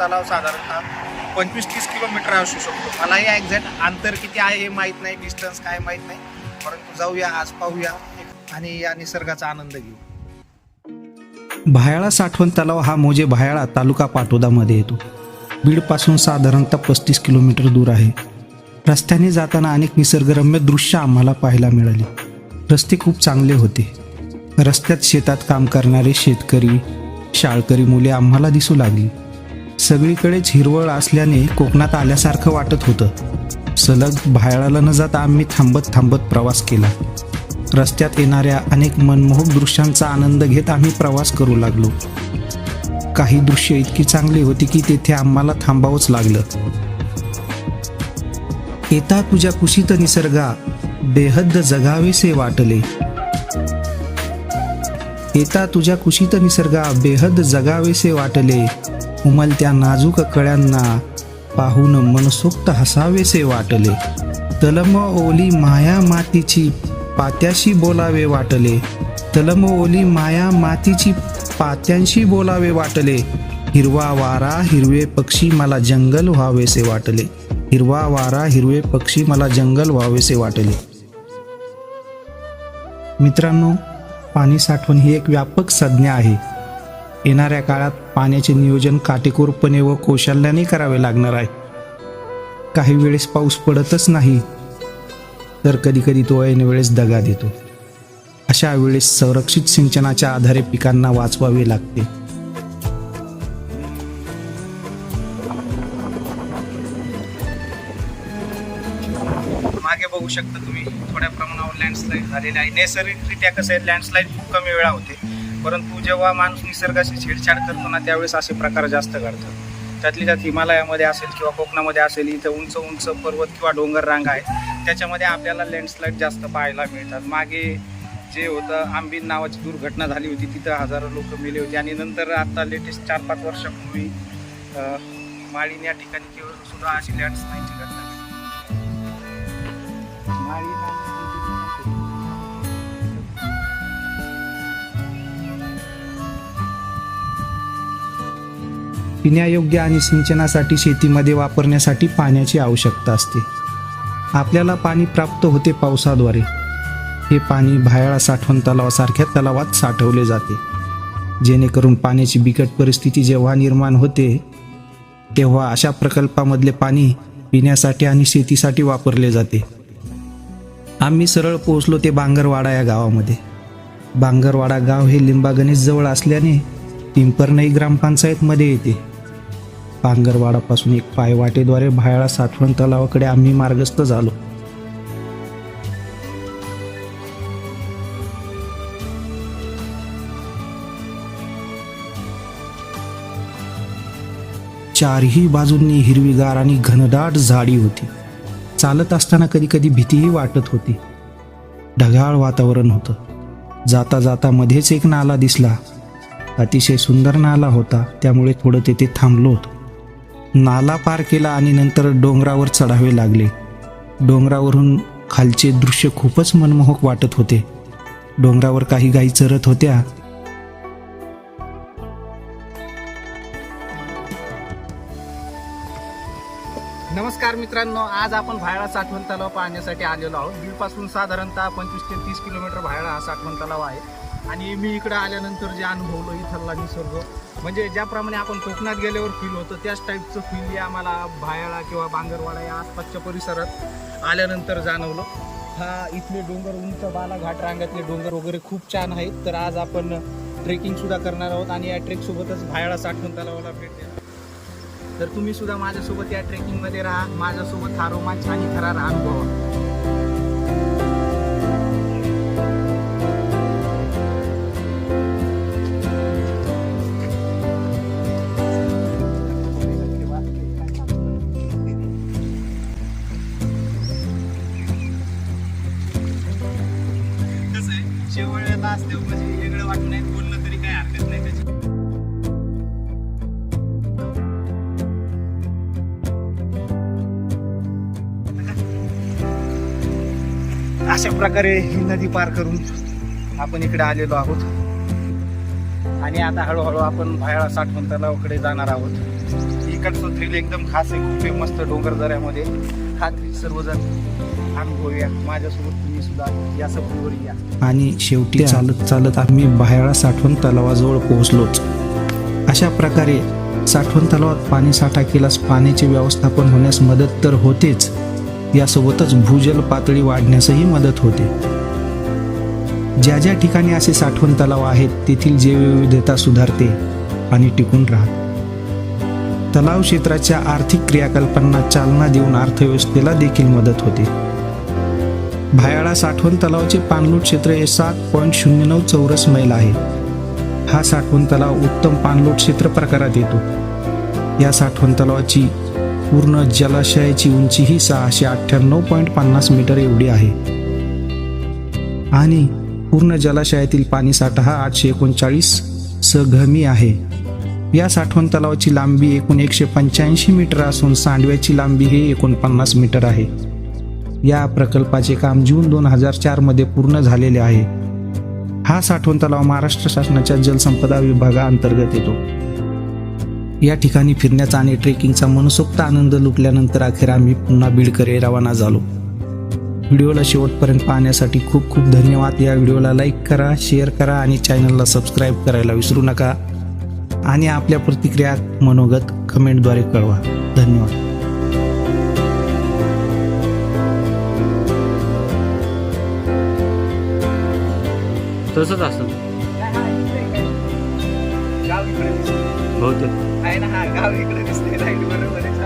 तलाव साधारणतः पंचवीस तीस किलोमीटर असू शकतो. मलाही एक्झॅक्ट अंतर किती आहे हे माहीत नाही डिस्टन्स काय माहीत नाही. परंतु जाऊया आज पाहूया आणि या निसर्गाचा आनंद घेऊ. भायाळा साठवण तलाव हा मोजे भायाळा तालुका पाटोदामध्ये येतो. बीडपासून साधारणतः पस्तीस किलोमीटर दूर आहे. रस्त्याने जाताना अनेक निसर्गरम्य दृश्य आम्हाला पाहायला मिळाली. रस्ते खूप चांगले होते. रस्त्यात शेतात काम करणारे शेतकरी शाळकरी मुले आम्हाला दिसू लागली. सगळीकडेच हिरवळ असल्याने कोकणात आल्यासारखं वाटत होतं. सलग भायाळाला न जाता आम्ही थांबत थांबत प्रवास केला. रस्त्यात येणाऱ्या अनेक मनमोहक दृश्यांचा आनंद घेत आम्ही प्रवास करू लागलो. काही दृश्य इतकी चांगली होती की तेथे आम्हाला थांबावंच लागलं. येता तुझ्या कुशीत निसर्गा बेहद्द जगावेसे वाटले. येता तुझ्या कुशीत निसर्गा बेहद जगावेसे वाटले. उमलत्या नाजूक कळ्यांना पाहून मनसोक्त हसावेसे वाटले. तलम ओली माया मातीची पात्याशी बोलावे वाटले. तलम ओली माया मातीची पात्यांशी बोलावे वाटले. हिरवा वारा हिरवे पक्षी मला जंगल व्हावेसे वाटले. हिरवा वारा हिरवे पक्षी मला जंगल व्हावेसे वाटले. मित्रांनो पाणी साठवण ही एक व्यापक संज्ञा आहे. येणाऱ्या काळात पाण्याचे नियोजन काटेकोरपणे व कौशल्याने करावे लागणार आहे. काही वेळेस पाऊस पडतच नाही तर कधीकधी तो ऐन वेळेस दगा देतो. अशा वेळेस संरक्षित सिंचनाच्या आधारे पिकांना वाचवावे लागते. मागे बघू शकता तुम्ही थोड्या प्रमाणावर लँडस्लाईड झालेले आहे. नैसर्गिकरित्या कसं आहे लँडस्लाईड खूप कमी वेळा होते. परंतु जेव्हा माणूस निसर्गाशी छेडछाड करतो ना त्यावेळेस असे प्रकार जास्त घडतात. त्यातली त्यात हिमालयामध्ये असेल किंवा कोकणामध्ये असेल इथं उंच उंच पर्वत किंवा डोंगर रांग आहेत त्याच्यामध्ये आपल्याला लँडस्लाईड जास्त पाहायला मिळतात. मागे जे होतं आंबीन नावाची दुर्घटना झाली होती तिथं हजारो लोक मेले होते. आणि नंतर आता लेटेस्ट चार पाच वर्षापूर्वी माळीन या ठिकाणी केवळ सुद्धा अशी लँडस्लाईडची घटना घडली. पिण्यायोग्य आणि सिंचनासाठी शेतीमध्ये वापरण्यासाठी पाण्याची आवश्यकता असते. आपल्याला पाणी प्राप्त होते पावसाद्वारे. हे पाणी भायाळा साठवण तलावासारख्या तलावात साठवले जाते. जेणेकरून पाण्याची बिकट परिस्थिती जेव्हा निर्माण होते तेव्हा अशा प्रकल्पामधले पाणी पिण्यासाठी आणि शेतीसाठी वापरले जाते. आम्ही सरळ पोहोचलो ते बांगरवाडा या गावामध्ये. बांगरवाडा गाव हे लिंबागणेश जवळ असल्याने पिंपरनई ग्रामपंचायतमध्ये येते. पांगरवाडापासून एक पायवाटेद्वारे भायळा साठवण तलावाकडे आम्ही मार्गस्थ झालो. चारही बाजूंनी हिरवीगार आणि घनदाट झाडी होती. चालत असताना कधी कधी भीतीही वाटत होती. ढगाळ वातावरण होतं. जाता जाता मध्येच एक नाला दिसला. अतिशय सुंदर नाला होता त्यामुळे थोडं तेथे थांबलो होतो. नाला पार केला आणि नंतर डोंगरावर चढावे लागले. डोंगरावरून खालचे दृश्य खूपच मनमोहक वाटत होते. डोंगरावर काही गायी चरत होत्या. नमस्कार मित्रांनो आज आपण भायळा साठवण तलाव पाहण्यासाठी आलेलो आहोत. बीडपासून साधारणतः पंचवीस ते तीस किलोमीटर भायळा हा साठवण तलाव आहे. आणि मी इकडे आल्यानंतर जे अनुभवलो इथला निसर्ग म्हणजे ज्याप्रमाणे आपण कोकणात गेल्यावर फील होतं त्याच टाईपचं फील आम्हाला भायळा किंवा बांगरवाडा या आसपासच्या परिसरात आल्यानंतर जाणवलं. हा इथले डोंगर उंच बालाघाट रांगातले डोंगर वगैरे खूप छान आहेत. तर आज आपण ट्रेकिंगसुद्धा करणार आहोत आणि या ट्रेकसोबतच भायळा साठवून तलावाला भेट देणार तर तुम्ही सुद्धा माझ्यासोबत या ट्रेकिंगमध्ये राहा. माझ्यासोबत हा रोमांच आणि खरा अनुभव. असते म्हणजे वेगळं वाटत नाही बोललं तरी काही हरकत नाही त्याची. अशा प्रकारे ही नदी पार करून आपण इकडे आलेलो आहोत. आणि आता हळूहळू आपण भायळा साठवण तलावाकडे जाणार आहोत. इकडचं थ्रिल एकदम खास आहे खूप आहे मस्त डोंगर दऱ्यामध्ये. हा थ्रिल सर्वजण अनुभवूया माझ्यासोबत तुम्ही सुद्धा या सफरीवर या. आणि शेवटी चालत चालत आम्ही बाहेळा साठवण तलावाजवळ पोहोचलोच. अशा प्रकारे साठवण तलावात पाणी साठा केल्यास पाण्याचे व्यवस्थापन होण्यास मदत तर होतेच. यासोबतच भूजल पातळी वाढण्यासही मदत होते. ज्या ज्या ठिकाणी असे साठवण तलाव आहेत तेथील जैवविविधता सुधारते आणि टिकून राहते. तलाव क्षेत्राच्या आर्थिक क्रियाकल्पांना चालना देऊन अर्थव्यवस्थेला देखील मदत होते. भायाळा साठवण तलावाचे पाणलोट क्षेत्र हे सात पॉईंट शून्य नऊ चौरस मैल आहे. हा साठवण तलाव उत्तम पाणलोट क्षेत्र प्रकारात येतो. या साठवण तलावाची पूर्ण जलाशयाची उंची ही सहाशे अठ्ठ्याण्णव पॉईंट पन्नास मीटर एवढी आहे. आणि पूर्ण जलाशयातील पाणीसाठा हा आठशे एकोणचाळीस सघमी आहे. या साठवण तलावाची लांबी एकूण एकशे पंच्याऐंशी मीटर असून सांडव्याची लांबी ही एकोणपन्नास मीटर आहे. या प्रकल्पाचे काम जून दोन हजार चारमध्ये पूर्ण झालेले आहे. हा साठवण तलाव महाराष्ट्र शासनाच्या जलसंपदा विभागाअंतर्गत येतो. या ठिकाणी फिरण्याचा आणि ट्रेकिंगचा मनसोक्त आनंद लुटल्यानंतर अखेर आम्ही पुन्हा बीडकडे रवाना झालो. व्हिडिओला शेवटपर्यंत पाहण्यासाठी खूप खूप धन्यवाद. या व्हिडिओला लाईक करा शेअर करा आणि चॅनलला सबस्क्राईब करायला विसरू नका. आणि आपल्या प्रतिक्रिया मनोगत कमेंटद्वारे कळवा. धन्यवाद. तसंच असतं. बहुतेक. आहे ना हा गाव इकडे दिसते राईट बरोबर आहे.